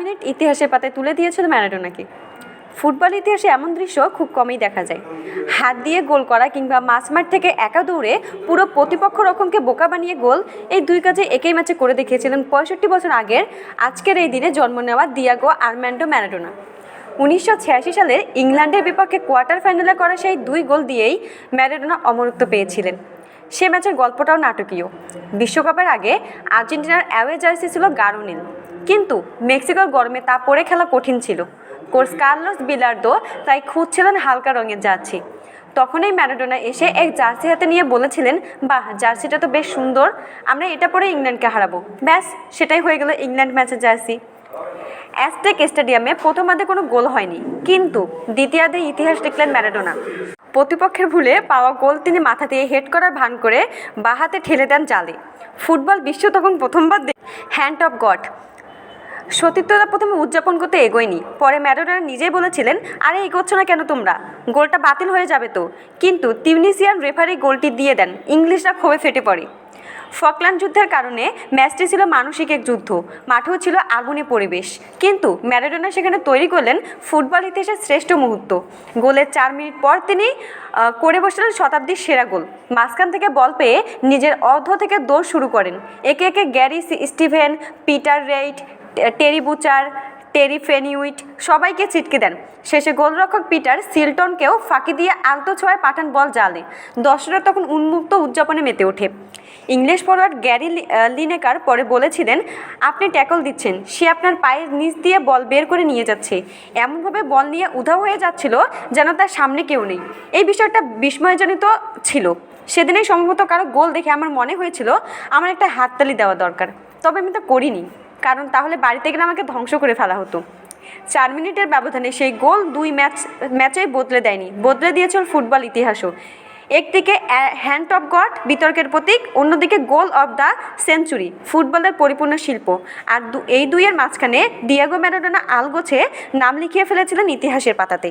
Minute ইতিহাসের পাতায় তুলে দিয়েছিল ম্যারাডোনাকে ফুটবল ইতিহাসে এমন দৃশ্য খুব কমই দেখা যায়। হাত দিয়ে গোল করা কিংবা মাঝমাঠ থেকে একা দৌড়ে পুরো প্রতিপক্ষ রকমকে বোকা বানিয়ে গোল, এই দুই কাজে একই ম্যাচে করে দেখিয়েছিলেন পঁয়ষট্টি বছর আগের আজকের এই দিনে জন্ম নেওয়া দিয়াগো আর্ম্যান্ডো ম্যারাডোনা। উনিশশো ছিয়াশি সালের ইংল্যান্ডের বিপক্ষে কোয়ার্টার ফাইনালে করা সেই দুই গোল দিয়েই ম্যারাডোনা অমরত্ব পেয়েছিলেন। সে ম্যাচের গল্পটাও নাটকীয়। বিশ্বকাপের আগে আর্জেন্টিনার অ্যাওয়ে জার্সি ছিল গাঢ় নীল। কিন্তু মেক্সিকোর গরমে তা পরে খেলা কঠিন ছিল। কোর্স কার্লোস বিলার্দো তাই খুঁজছিলেন হালকা রঙের জার্সি। তখনই ম্যারাডোনা এসে এক জার্সি হাতে নিয়ে বলেছিলেন, বাহ, জার্সিটা তো বেশ সুন্দর, আমরা এটা পরে ইংল্যান্ডকে হারাবো। ব্যাস, সেটাই হয়ে গেল ইংল্যান্ড ম্যাচের জার্সি। অ্যাস্টেক স্টেডিয়ামে প্রথমার্ধে কোনো গোল হয়নি, কিন্তু দ্বিতীয়ার্ধে ইতিহাস দেখলেন ম্যারাডোনা। প্রতিপক্ষের ভুলে পাওয়া গোল তিনি মাথা দিয়ে হেড করার ভান করে বাহাতে ঠেলে দেন জালে। ফুটবল বিশ্ব তখন প্রথমবার হ্যান্ড অফ গড সতীর্থরা প্রথমে উদযাপন করতে এগোয়নি। পরে ম্যারাডোনা নিজেই বলেছিলেন, আরে, এগোচ্ছ না কেন তোমরা? গোলটা বাতিল হয়ে যাবে তো। কিন্তু তিউনিসিয়ান রেফারি গোলটি দিয়ে দেন। ইংলিশরা ক্ষোভে ফেটে পড়ে। ফকল্যান্ড যুদ্ধের কারণে ম্যাচটি ছিল মানসিক এক যুদ্ধ। মাঠেও ছিল আগুনে পরিবেশ। কিন্তু ম্যারাডোনা সেখানে তৈরি করলেন ফুটবল ইতিহাসের শ্রেষ্ঠ মুহূর্ত। গোলের চার মিনিট পর তিনি করে বসলেন শতাব্দীর সেরা গোল। মাঝখান থেকে বল পেয়ে নিজের অর্ধ থেকে দৌড় শুরু করেন। একে একে Gary Steven, Peter Reid, Terry Butcher Terry ফেনিউইট সবাইকে ছিটকে দেন। শেষে গোলরক্ষক পিটার সিলটনকেও ফাঁকি দিয়ে আলতো ছোঁয়ায় পাঠান বল জালে। দর্শকরা তখন উন্মুক্ত উদযাপনে মেতে ওঠে। ইংলিশ ফরওয়ার্ড গ্যারি লিনেকার পরে বলেছিলেন, আপনি ট্যাকল দিচ্ছেন। সে আপনার পায়ের নিচ দিয়ে বল বের করে নিয়ে যাচ্ছে। এমনভাবে বল নিয়ে উধাও হয়ে যাচ্ছিল যেন তার সামনে কেউ নেই। এই বিষয়টা বিস্ময়জনিত ছিল। সেদিনেই সম্ভবত কারও গোল দেখে আমার মনে হয়েছিল, আমার একটা হাততালি দেওয়া দরকার। তবে আমি তো করিনি। কারণ তাহলে বাড়িতে গেলে আমাকে ধ্বংস করে ফেলা হতো। চার মিনিটের ব্যবধানে সেই গোল দুই ম্যাচ, ম্যাচেই বদলে দেয়নি। বদলে দিয়েছিল ফুটবল ইতিহাসও। একদিকে হ্যান্ড অফ গড বিতর্কের প্রতীক, অন্যদিকে গোল অফ দ্য সেঞ্চুরি ফুটবলের পরিপূর্ণ শিল্প। আর এই দুইয়ের মাঝখানে ডিয়াগো ম্যারাডোনা আলগোছে নাম লিখিয়ে ফেলেছিলেন ইতিহাসের পাতাতে।